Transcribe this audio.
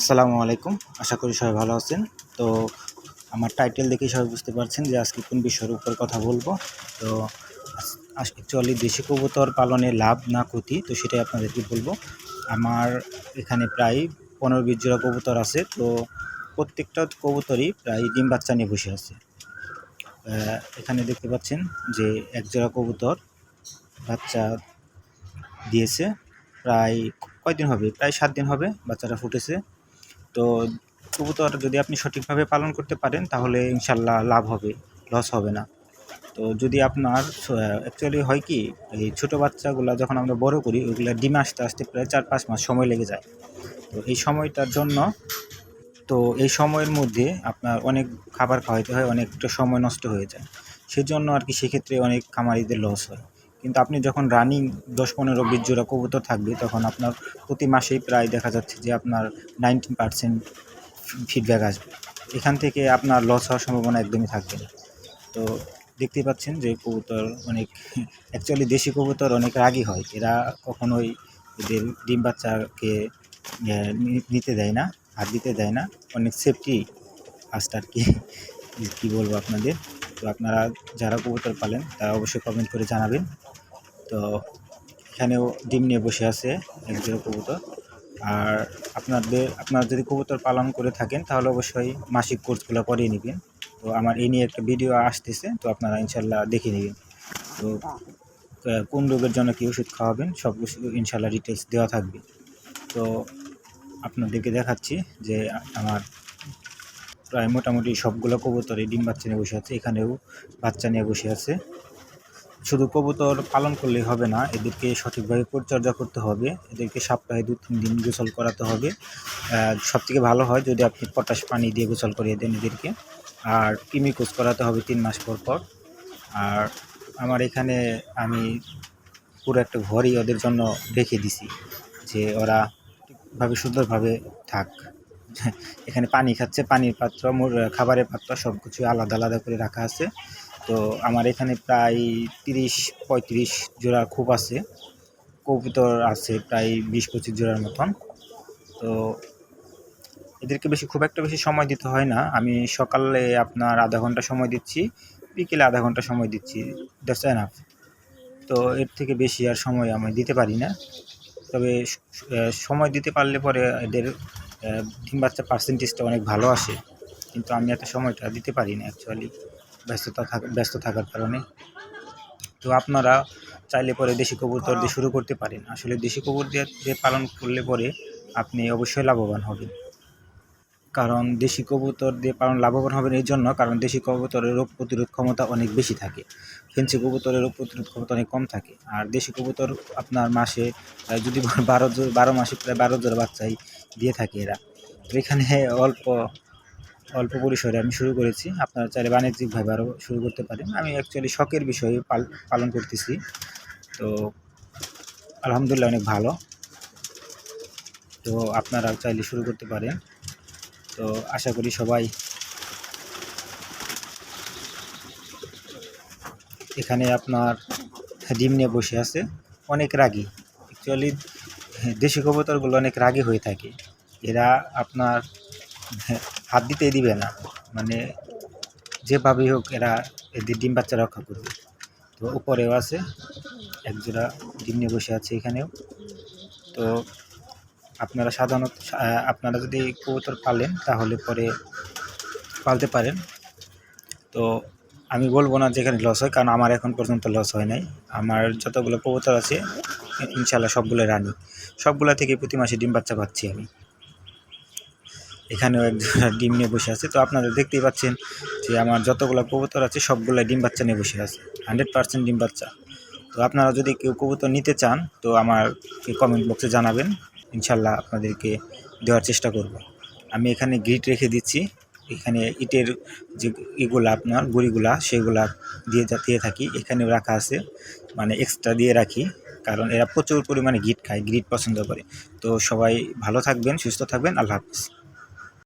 আসসালামু আলাইকুম। আশা করি সবাই ভালো আছেন। তো আমার টাইটেল দেখেই সবাই বুঝতে পারছেন যে আজকে কোন বিষয়ের উপর কথা বলব। তো অ্যাকচুয়ালি দেশি কবুতর পালনে লাভ না ক্ষতি, তো সেটাই আপনাদেরকে বলব। আমার এখানে প্রায় পনেরো বিশ জোড়া কবুতর আছে, তো প্রত্যেকটা কবুতরই প্রায় ডিম বাচ্চা নিয়ে বসে আছে। এখানে দেখতে পাচ্ছেন যে এক জোড়া কবুতর বাচ্চা দিয়েছে। প্রায় কয়দিন হবে? প্রায় সাত দিন হবে বাচ্চাটা ফুটেছে। তো কবুতর যদি আপনি সঠিকভাবে পালন করতে পারেন, তাহলে ইনশাল্লাহ লাভ হবে লস হবে না। তো যদি আপনার অ্যাকচুয়ালি হয় কি, এই ছোটো বাচ্চাগুলো যখন আমরা বড় করি, ওইগুলো ডিমে আসতে আসতে প্রায় চার পাঁচ মাস সময় লেগে যায়। তো এই সময়টার জন্য, তো এই সময়ের মধ্যে আপনার অনেক খাবার খাওয়াইতে হয়, অনেকটা সময় নষ্ট হয়ে যায়। সেজন্য আর কি সেক্ষেত্রে অনেক খামারিদের লস হয়। কিন্তু আপনি যখন রানিং দশ পনেরো বিশ জোড়া কবুতর থাকবে, তখন আপনার প্রতি মাসেই প্রায় দেখা যাচ্ছে যে আপনার নাইনটি পার্সেন্ট ফিডব্যাক আসবে। এখান থেকে আপনার লস হওয়ার সম্ভাবনা একদমই থাকবে না। তো দেখতেই পাচ্ছেন যে কবুতর অনেক অ্যাকচুয়ালি দেশি কবুতর অনেক রাগী হয়। এরা কখনোই এদের ডিম বাচ্চাকে নিতে দেয় না, হাত দিতে দেয় না। অনেক সেফটি ফার্স্ট আর কি, কী বলব আপনাদের? তো আপনারা যারা কবুতর পালেন, তারা অবশ্যই কমেন্ট করে জানাবেন। তো এখানেও ডিম নিয়ে বসে আছে এক জোড়া কবুতর। আর আপনাদের, আপনারা যদি কবুতর পালন করে থাকেন, তাহলে অবশ্যই মাসিক কোর্সগুলো করিয়ে নেবেন। তো আমার এই নিয়ে একটা ভিডিও আসতেছে, তো আপনারা ইনশাল্লাহ দেখে নেবেন। তো কোন রোগের জন্য কী ওষুধ খাওয়াবেন, সব কিছু ইনশাল্লাহ ডিটেলস দেওয়া থাকবে। তো আপনাদেরকে দেখাচ্ছি যে আমার প্রায় মোটামুটি সবগুলো কবুতরই ডিম বাচ্চা নিয়ে বসে আছে, এখানেও বাচ্চা নিয়ে বসে আছে। শুধু কবুতর পালন করলেই হবে না, এদেরকে সঠিকভাবে পরিচর্যা করতে হবে, এদেরকে সপ্তাহে দু, তিন দিন গোসল করাতে হবে। সব থেকে ভালো হয় যদি আপনি পটাশ পানি দিয়ে গোসল করিয়ে দেন এদেরকে। আর কৃমি কোচ করাতে হবে তিন মাস পর পর। আর আমার এখানে আমি পুরো একটা ঘরই ওদের জন্য রেখে দিছি, যে ওরা ঠিকভাবে সুন্দরভাবে থাক। এখানে পানি খাচ্ছে, পানির পাত্র খাবারের পাত্র সব কিছু আলাদা আলাদা করে রাখা আছে। তো আমার এখানে প্রায় তিরিশ, পঁয়ত্রিশ জোড়া খুব আছে। কবুতর আছে প্রায় বিশ, পঁচিশ জোড়ার মতন। তো এদেরকে বেশি, খুব একটা বেশি সময় দিতে হয় না। আমি সকালে আপনার আধা ঘণ্টা সময় দিচ্ছি, বিকেলে আধা ঘণ্টা সময় দিচ্ছি। দ্যাটস এনাফ তো এর থেকে বেশি আর সময় আমি দিতে পারি না। তবে সময় দিতে পারলে পরে এদের ডিম বাচ্চা পার্সেন্টেজটা অনেক ভালো আসে। কিন্তু আমি এত সময়টা দিতে পারি না অ্যাকচুয়ালি ব্যস্ততা ব্যস্ত থাকার কারণে। তো আপনারা চাইলে পরে দেশি কবুতর দিয়ে শুরু করতে পারেন। আসলে দেশি কবুতর দিয়ে পালন করলে পরে আপনি অবশ্যই লাভবান হবেন। কারণ দেশি কবুতর দিয়ে পালন লাভবান হবেন এই জন্য, কারণ দেশি কবুতরের রোগ প্রতিরোধ ক্ষমতা অনেক বেশি থাকে। ফেন্সি কবুতরের রোগ প্রতিরোধ ক্ষমতা অনেক কম থাকে। আর দেশি কবুতর আপনার মাসে যদি বারো জো- বারো মাসে প্রায় বারো জোড়া বাচ্চাই দিয়ে থাকে এরা। তো এখানে অল্প অল্প পরিসরে আমি শুরু করেছি। আপনারা চাইলে বাণিজ্যিকভাবে আরও শুরু করতে পারেন। আমি অ্যাকচুয়ালি শখের বিষয়ে পাল- পালন করতেছি। তো আলহামদুলিল্লাহ অনেক ভালো। তো আপনারা চাইলে শুরু করতে পারেন। তো আশা করি সবাই এখানে আপনার ডিম নিয়ে বসে আছে। অনেক রাগী। অ্যাকচুয়ালি দেশি কবুতরগুলো অনেক রাগী হয়ে থাকে। এরা আপনার হাত দিতেই দিবে না। মানে যেভাবেই হোক এরা এদের ডিম বাচ্চা রক্ষা করবে। তো উপরেও আছে, একজোড়া ডিম নিয়ে বসে আছে এখানেও। তো আপনারা সাধারণত আপনারা যদি কবুতর পালেন তাহলে পরে পালতে পারেন। তো আমি বলব না যেখানে লস হয়, কারণ আমার এখন পর্যন্ত লস হয় নাই। আমার যতগুলো কবুতর আছে ইনশাল্লাহ সবগুলো রানি। সবগুলা থেকে প্রতি মাসে ডিম বাচ্চা পাচ্ছি আমি। এখানেও এক ডিম নিয়ে বসে আছে। তো আপনারা দেখতেই পাচ্ছেন যে আমার যতগুলো কবুতর আছে সবগুলো ডিম বাচ্চা নিয়ে বসে আছে। হান্ড্রেড পার্সেন্ট ডিম বাচ্চা। তো আপনারা যদি কেউ কবুতর নিতে চান, তো আমার কমেন্ট বক্সে জানাবেন। ইনশাল্লাহ আপনাদেরকে দেওয়ার চেষ্টা করব। আমি এখানে গ্রিট রেখে দিচ্ছি। এখানে ইটের যে ইগুলা আপনার, গুড়িগুলা, সেগুলা দিয়ে দিয়ে থাকি। এখানেও রাখা আছে। মানে এক্সট্রা দিয়ে রাখি। কারণ এরা প্রচুর পরিমাণে গিট খায়, গ্রিট পছন্দ করে। তো সবাই ভালো থাকবেন, সুস্থ থাকবেন। আল্লাহ হাফিজ।